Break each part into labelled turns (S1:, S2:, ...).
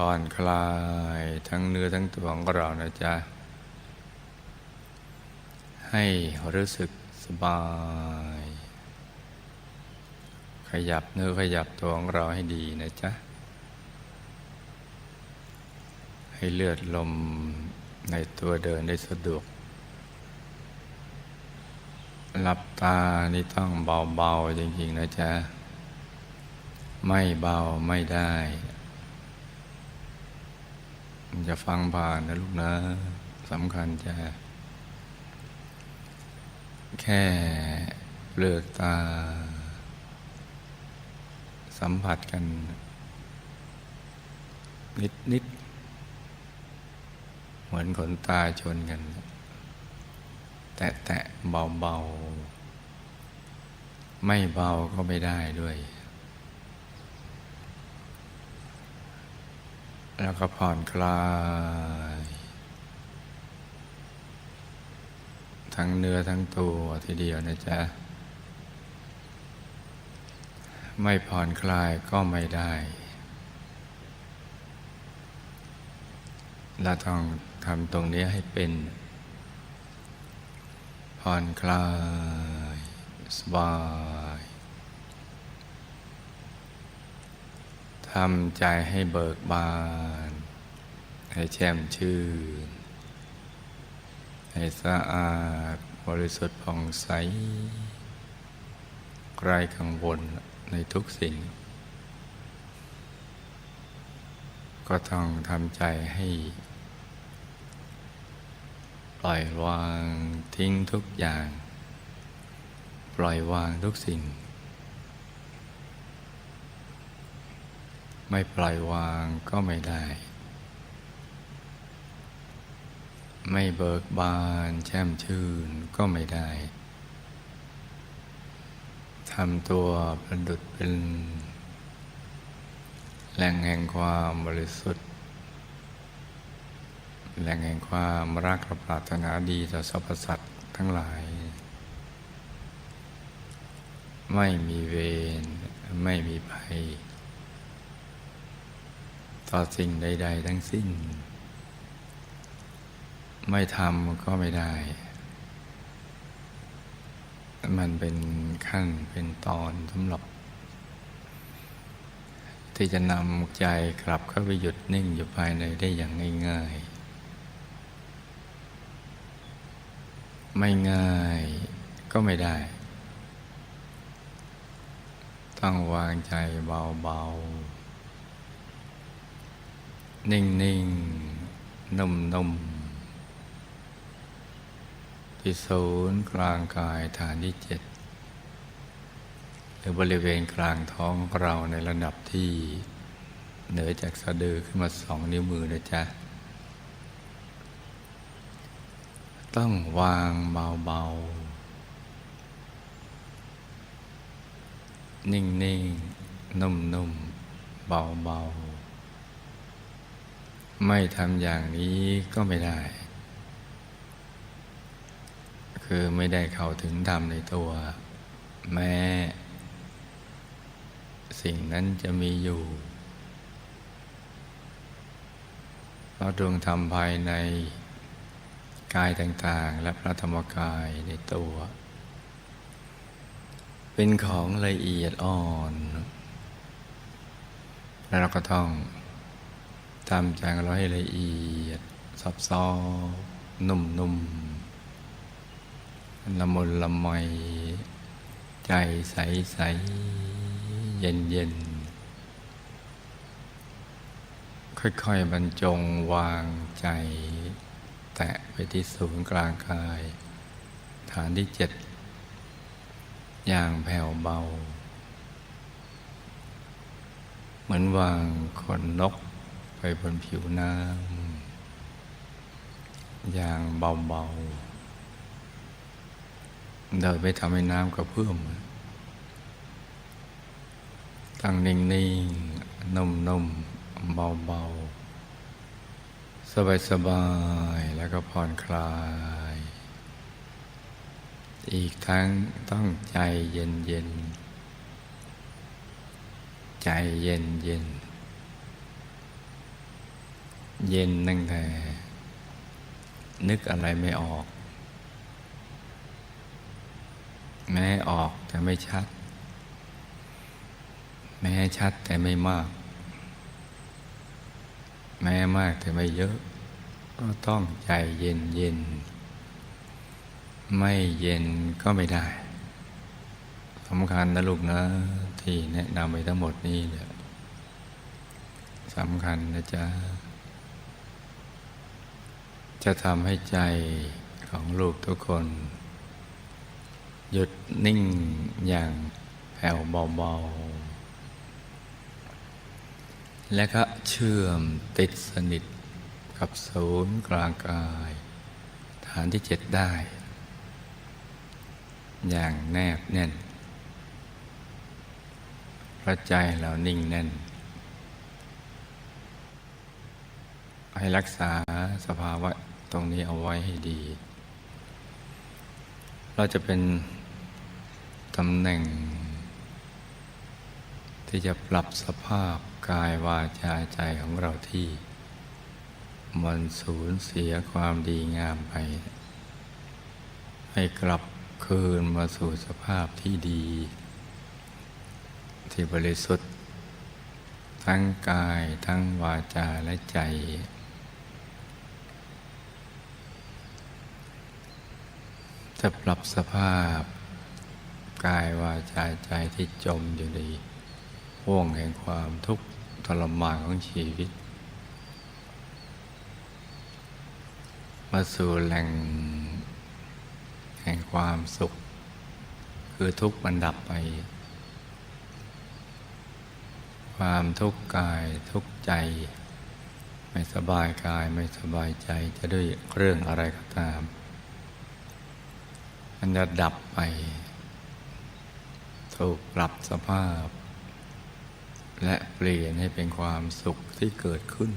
S1: ผ่อนคลายทั้งเนื้อทั้งตัวของเรานะจ๊ะ ให้รู้สึกสบาย ขยับเนื้อขยับตัวของเราให้ดีนะจ๊ะ ให้เลือดลมในตัวเดินได้สะดวก หลับตานี่ต้องเบาๆจริงๆนะจ๊ะ ไม่เบาไม่ได้ จะฟังผ่านนะลูกนะสำคัญจะ แค่เปลือกตา สัมผัสกัน นิดนิดเหมือนขนตาชนกัน แตะแตะเบาเบาไม่เบาก็ไม่ได้ด้วย แล้วก็ผ่อนคลาย ทั้งเนื้อทั้งตัวทีเดียวนะจ๊ะ ไม่ผ่อนคลายก็ไม่ได้ เราต้องทำตรงนี้ให้เป็น ผ่อนคลาย สบาย ทำใจให้เบิกบาน ให้แช่มชื่น ให้สะอาดบริสุทธิ์ผ่องใสไร้กังวลในทุกสิ่ง ก็ต้องทำใจให้ ปล่อยวางทิ้งทุกอย่าง ปล่อยวางทุกสิ่ง ไม่ปล่อยวางก็ไม่ได้ ไม่เบิกบานแช่มชื่นก็ไม่ได้ทำตัวประดุดเป็นแหล่งแห่งความบริสุทธิ์ แหล่งแห่งความรักและปรารถนาดีต่อสรรพสัตว์ทั้งหลาย ไม่มีเวรไม่มีภัย ต่อสิ่งใด ๆ ทั้งสิ้น ไม่ทำก็ไม่ได้ มันเป็นขั้นเป็นตอนสำหรับ ที่จะนำใจกลับเข้าไปหยุดนิ่งอยู่ภายในได้อย่างง่ายๆ ไม่ง่ายก็ไม่ได้ ต้องวางใจเบาๆ นิ่งๆนุ่มๆที่ศูนย์กลางกายฐานที่เจ็ดหรือบริเวณกลางท้องเราในระดับที่เหนือจากสะดือขึ้นมาสองนิ้วมือนะจ๊ะ ต้องวางเบาๆ นิ่งๆนุ่มๆ เบาๆ ไม่ทำอย่างนี้ก็ไม่ได้ คือไม่ได้เข้าถึงธรรมในตัว แม้ สิ่งนั้นจะมีอยู่เพราะดวงธรรมภายในกายต่างๆ และพระธรรมกายในตัว เป็นของละเอียดอ่อน แล้วเราก็ต้อง ทำใจของเราให้ละเอียดซับซ้อนนุ่มๆละมุนละไมใจใสใสเย็นเย็นค่อยๆบรรจงวางใจ แตะไปที่ศูนย์กลางกาย ฐานที่เจ็ดอย่างแผ่วเบา เหมือนวางขนนก บนผิวน้ำอย่างเบาๆ โดยไม่ทำให้น้ำกระเพื่อมตั้งนิ่งๆ นุ่มๆ เบาๆ สบายๆ แล้วก็ผ่อนคลาย อีกทั้งต้องใจเย็นๆ ใจเย็นเย็นๆ เย็นตั้งแต่ นึกอะไรไม่ออก แม้ออกแต่ไม่ชัด แม้ชัดแต่ไม่มาก แม้มากแต่ไม่เยอะ ก็ต้องใจเย็นเย็น ไม่เย็นก็ไม่ได้สำคัญนะลูกนะ ที่แนะนำไปทั้งหมดนี้เนี่ยสำคัญนะจ๊ะ จะทำให้ใจของลูกทุกคน หยุดนิ่งอย่างแผ่วเบาๆ และก็เชื่อมติดสนิทกับศูนย์กลางกาย ฐานที่เจ็ดได้ อย่างแนบแน่นพระใจเรานิ่งแน่น ให้รักษาสภาวะ ตรงนี้เอาไว้ให้ดี เราจะเป็นตำแหน่ง ที่จะปรับสภาพกายวาจาใจของเราที่ มันสูญเสียความดีงามไป ให้กลับคืนมาสู่สภาพที่ดี ที่บริสุทธิ์ ทั้งกายทั้งวาจาและใจ จะปรับสภาพ กายวาจาใจที่จมอยู่ในห่วงแห่งความทุกข์ทรมานของชีวิต มาสู่แหล่งแห่งความสุข คือทุกข์มันดับไป ความทุกข์กายทุกข์ใจ ไม่สบายกายไม่สบายใจจะด้วยเรื่องอะไรก็ตาม มันจะดับไป ถูกปรับสภาพ และเปลี่ยนให้เป็นความสุขที่เกิดขึ้น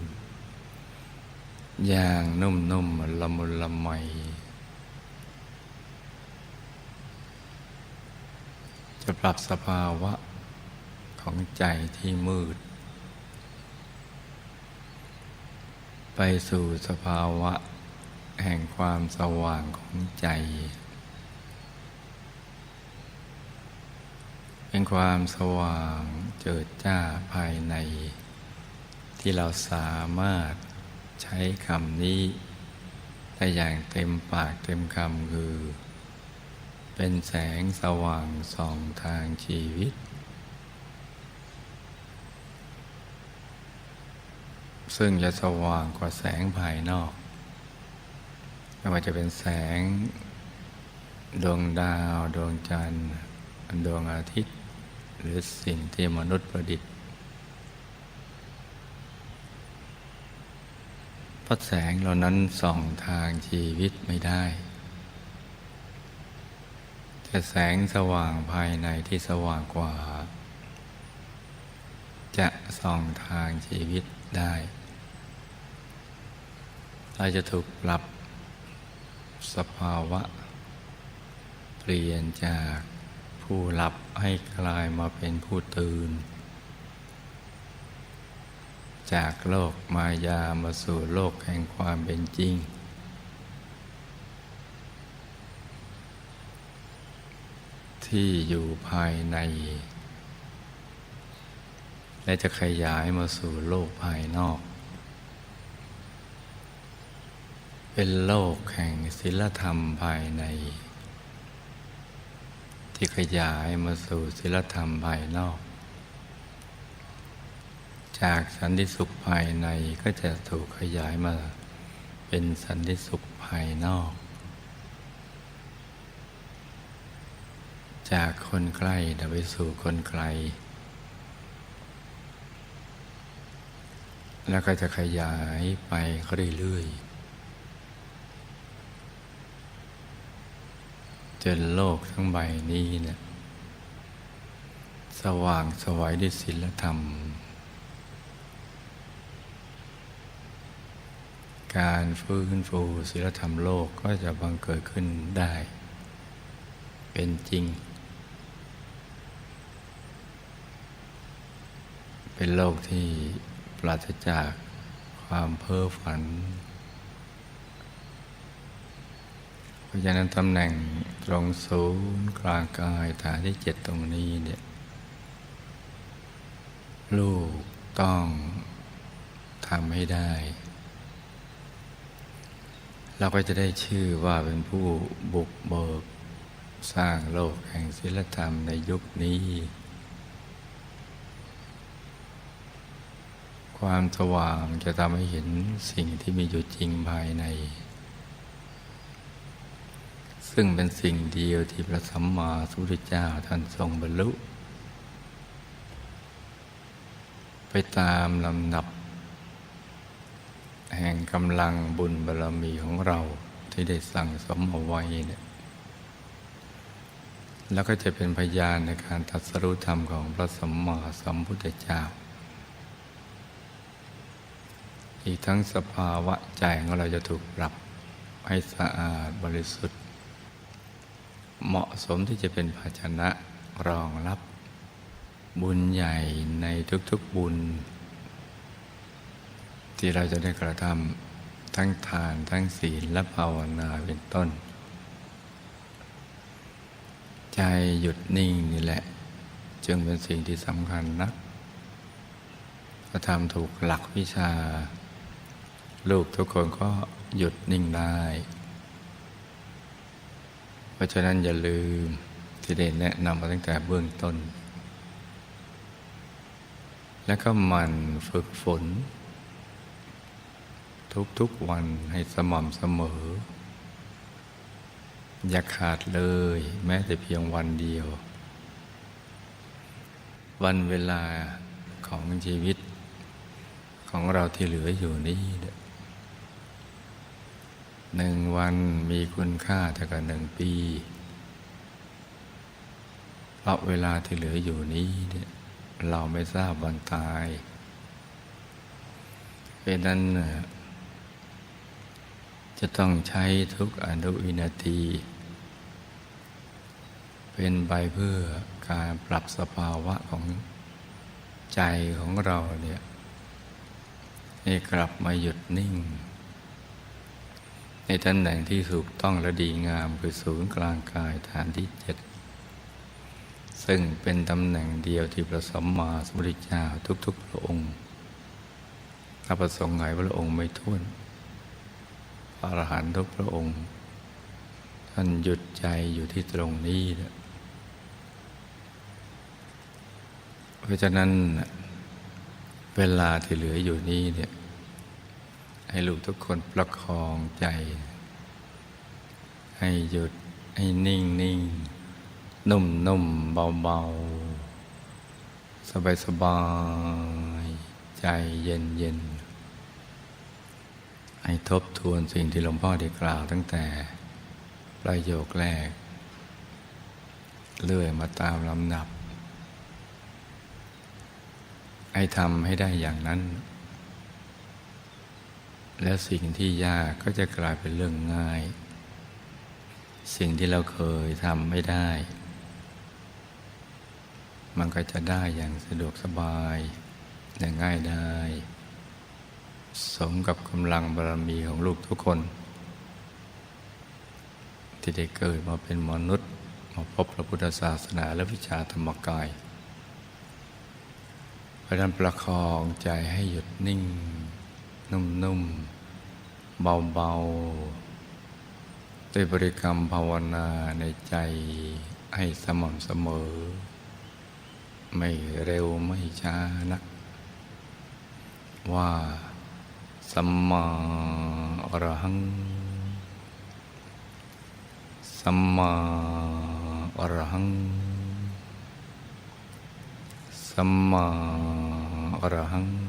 S1: อย่างนุ่มๆละมุนละไมจะปรับสภาวะของใจที่มืด ไปสู่สภาวะแห่งความสว่างของใจ เป็นความสว่างเจิดจ้าภายใน ที่เราสามารถใช้คำนี้ได้อย่างเต็มปากเต็มคำคือ เป็นแสงสว่างส่องทางชีวิต ซึ่งจะสว่างกว่าแสงภายนอกไม่ว่าจะเป็นแสง ดวงดาว ดวงจันทร์ดวงอาทิตย์ หรือสิ่งที่มนุษย์ประดิษฐ์เพราะแสงเหล่านั้นส่องทางชีวิตไม่ได้ แต่แสงสว่างภายในที่สว่างกว่า จะส่องทางชีวิตได้เราจะถูกปรับสภาวะ เปลี่ยนจาก ผู้หลับให้กลายมาเป็นผู้ตื่น จากโลกมายามาสู่โลกแห่งความเป็นจริง ที่อยู่ภายใน และจะขยายมาสู่โลกภายนอก เป็นโลกแห่งศิลธรรมภายใน ที่ขยายมาสู่ศิลธรรมภายนอก จากสันติสุขภายในก็จะถูกขยายมาเป็นสันติสุขภายนอก จากคนใกล้ไปสู่คนไกล แล้วก็จะขยายไปเรื่อยๆ จนโลกทั้งใบนี้เนี่ย สว่างสวัยด้วยศีลธรรม การฟื้นฟูศีลธรรมโลกก็จะบังเกิดขึ้นได้ เป็นจริง เป็นโลกที่ปราศจากความเพ้อฝัน เพราะฉะนั้นตำแหน่ง ตรงศูนย์กลางกายฐานที่เจ็ดตรงนี้เนี่ยลูกต้องทำให้ได้ เราก็จะได้ชื่อว่าเป็นผู้บุกเบิก สร้างโลกแห่งศิลธรรมในยุคนี้ ความสว่างจะทำให้เห็นสิ่งที่มีอยู่จริงภายใน ซึ่งเป็นสิ่งเดียวที่พระสัมมาสัมพุทธเจ้าท่านทรงบรรลุ ไปตามลำดับ แห่งกำลังบุญบารรมีของเราที่ได้สั่งสมเอาไว้เนี่ยแล้วก็จะเป็นพยานในการตรัสรู้ธรรมของพระสัมมาสัมพุทธเจ้า อีกทั้งสภาวะใจของเราจะถูกปรับให้สะอาดบริสุทธิ์ เหมาะสมที่จะเป็นภาชนะรองรับบุญใหญ่ในทุกๆบุญ ที่เราจะได้กระทำทั้งทานทั้งศีลและภาวนาเป็นต้น ใจหยุดนิ่งนี่แหละ จึงเป็นสิ่งที่สำคัญนักถ้าทำถูกหลักวิชา ลูกทุกคนก็หยุดนิ่งได้ ราะฉะนั้นอย่าลืมที่ได้แนะนำมาตั้งแต่เบื้องต้น แล้วก็มันฝึกฝน ทุกๆวันให้สม่ำเสมอ อย่าขาดเลยแม้แต่เพียงวันเดียว วันเวลาของชีวิตของเราที่เหลืออยู่นี้เนี่ย หนึ่งวันมีคุณค่าเท่ากับหนึ่งปี เพราะเวลาที่เหลืออยู่นี้เนี่ยเราไม่ทราบวันตายเพราะนั้นจะต้องใช้ทุกอนุวินาที เป็นใบเพื่อการปรับสภาวะของใจของเราเนี่ยให้กลับมาหยุดนิ่ง ในตำแหน่งที่ถูกต้องและดีงามคือศูนย์กลางกายฐานที่เจ็ดซึ่งเป็นตำแหน่งเดียวที่พระสัมมาสัมพุทธเจ้าทุกๆพระองค์ถ้าประสงค์ไหนพระองค์ไม่ท้วนอรหันต์ทุกพระองค์ ท่านหยุดใจอยู่ที่ตรงนี้ เพราะฉะนั้นเวลาที่เหลืออยู่นี้เนี่ย ให้ลูกทุกคนประคองใจ ให้หยุดให้นิ่งนิ่งนุ่มนุ่มเบาเบาสบายสบายใจเย็นเย็นให้ทบทวนสิ่งที่หลวงพ่อได้กล่าวตั้งแต่ประโยคแรก เลื่อยมาตามลำดับ ให้ทำให้ได้อย่างนั้น แล้วสิ่งที่ยากก็จะกลายเป็นเรื่องง่าย สิ่งที่เราเคยทำไม่ได้ มันก็จะได้อย่างสะดวกสบายอย่างง่ายได้ สมกับกำลังบารมีของลูกทุกคน ที่ได้เกิดมาเป็นมนุษย์ มาพบพระพุทธศาสนาและวิชาธรรมกายพราะนั้นประคองใจให้หยุดนิ่ง นุ่มๆ เบาๆด้วยบริกรรมภาวนาในใจให้สม่ำเสมอ ไม่เร็วไม่ช้านัก ว่าสัมมาอรหัง สัมมาอรหัง สัมมาอรหัง